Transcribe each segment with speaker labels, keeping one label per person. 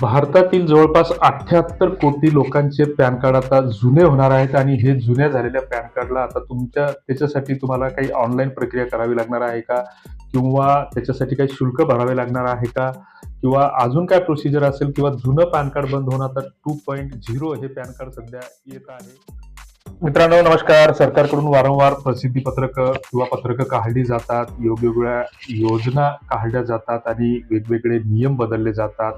Speaker 1: भारतातील जवळपास अठ्याहत्तर कोटी लोकांचे पॅन कार्ड आता जुने होणार आहेत आणि हे जुन्या झालेल्या पॅन कार्डला आता तुमच्या त्याच्यासाठी तुम्हाला काही ऑनलाईन प्रक्रिया करावी लागणार आहे का? किंवा त्याच्यासाठी काही शुल्क भरावे लागणार आहे का? किंवा अजून काय प्रोसिजर असेल किंवा जुनं पॅन कार्ड बंद होणार आता टू पॉईंट झिरो हे पॅन कार्ड सध्या येत आहे. मित्रांनो नमस्कार. सरकारकडून वारंवार प्रसिद्धी पत्रक किंवा पत्रकं काढली जातात. वेगवेगळ्या योजना काढल्या जातात आणि वेगवेगळे नियम बदलले जातात.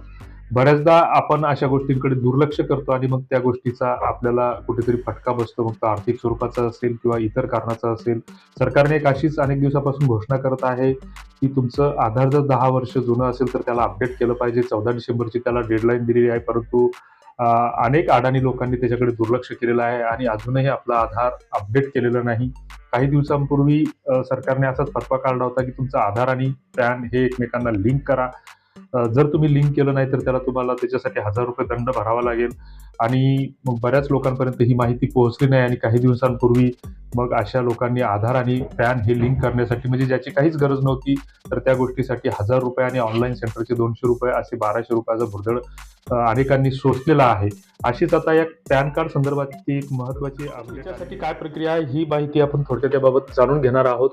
Speaker 1: बऱ्याचदा आपण अशा गोष्टींकडे दुर्लक्ष करतो आणि मग त्या गोष्टीचा आपल्याला कुठेतरी फटका बसतो. मग तो आर्थिक स्वरूपाचा असेल किंवा इतर कारणाचा असेल. सरकारने एक अशीच अनेक दिवसापासून घोषणा करत आहे की तुमचं आधार जर दहा वर्ष जुनं असेल तर त्याला अपडेट केलं पाहिजे. चौदा डिसेंबरची त्याला डेडलाईन दिलेली आहे. परंतु अनेक अडाणी लोकांनी त्याच्याकडे दुर्लक्ष केलेलं आहे आणि अजूनही आपला आधार अपडेट केलेलं नाही. काही दिवसांपूर्वी सरकारने असाच फतवा काढला होता की तुमचा आधार आणि पॅन हे एकमेकांना लिंक करा. जर तुम्ही लिंक केलं नाही तर त्याला तुम्हाला त्याच्यासाठी हजार रुपये दंड भरावा लागेल. आणि मग बऱ्याच लोकांपर्यंत ही माहिती पोहोचली नाही आणि काही दिवसांपूर्वी मग अशा लोकांनी आधार आणि पॅन हे लिंक करण्यासाठी म्हणजे ज्याची काहीच गरज नव्हती तर त्या गोष्टीसाठी हजार रुपये आणि ऑनलाईन सेंटरचे दोनशे रुपये असे बाराशे रुपयाचा भुर्दळ अनेकांनी सोसलेला आहे. अशीच आता या पॅन कार्ड संदर्भातली एक महत्वाची त्याच्यासाठी काय प्रक्रिया आहे ही माहिती आपण थोडक्यात याबाबत जाणून घेणार आहोत.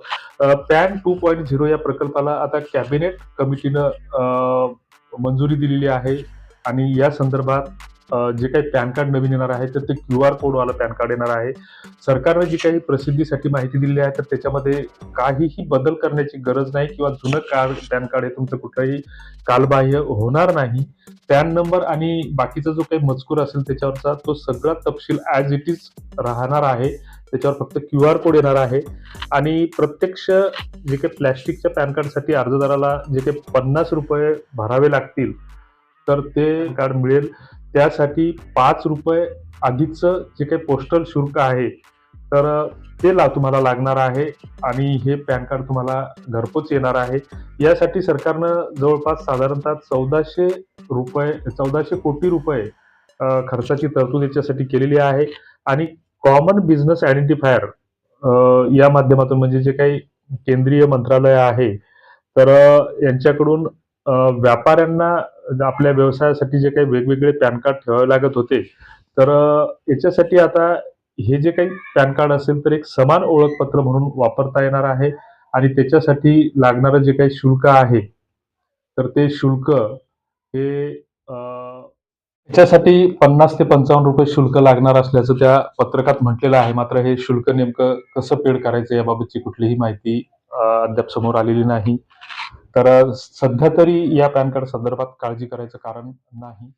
Speaker 1: पॅन टू पॉईंट झिरो या प्रकल्पाला आता कॅबिनेट कमिटीनं मंजुरी दिलेली आहे. आणि या संदर्भात जे काही पॅन कार्ड नवीन येणार आहे तर ते क्यू आर कोडवाला पॅन कार्ड येणार आहे. सरकारने जी काही प्रसिद्धीसाठी माहिती दिली आहे तर त्याच्यामध्ये काहीही बदल करण्याची गरज नाही किंवा जुनं कार्ड पॅन कार्ड हे तुमचं कुठलंही कालबाह्य होणार नाही. पॅन नंबर आणि बाकीचा जो काही मजकूर असेल त्याच्यावरचा तो सगळा तपशील ॲज इट इज राहणार आहे. त्याच्यावर फक्त क्यू आर कोड येणार आहे. आणि प्रत्यक्ष जे काही प्लॅस्टिकच्या पॅन कार्डसाठी अर्जदाराला जे काही पन्नास रुपये भरावे लागतील तर ते कार्ड मिळेल. त्यासाठी पाच रुपये आधीचं जे काही पोस्टल शुल्क आहे तर ते ला तुम्हाला लागणार आहे आणि हे पॅन कार्ड तुम्हाला घरपोच येणार आहे. यासाठी सरकारनं जवळपास साधारणतः चौदाशे रुपये चौदाशे कोटी रुपये खर्चाची तरतूद याच्यासाठी केलेली आहे. आणि कॉमन बिझनेस आयडेंटिफायर या माध्यमातून म्हणजे जे काही केंद्रीय मंत्रालय आहे तर यांच्याकडून व्यापाऱ्यांना आपल्या व्यवसायासाठी जे काही वेगवेगळे पॅन कार्ड ठेवावे लागत होते तर याच्यासाठी आता हे जे काही पॅन कार्ड असेल तर एक समान ओळखपत्र म्हणून वापरता येणार आहे आणि त्याच्यासाठी लागणारं जे काही शुल्क आहे तर ते शुल्क हे त्याच्यासाठी पन्नास ते पंचावन्न रुपये शुल्क लागणार असल्याचं त्या पत्रकात म्हटलेलं आहे. मात्र हे शुल्क नेमकं कसं पेड करायचं याबाबतची कुठलीही माहिती अद्याप समोर आलेली नाही. तर सध्या तरी या पॅन कार्ड संदर्भात काळजी करायचं कारण नाही.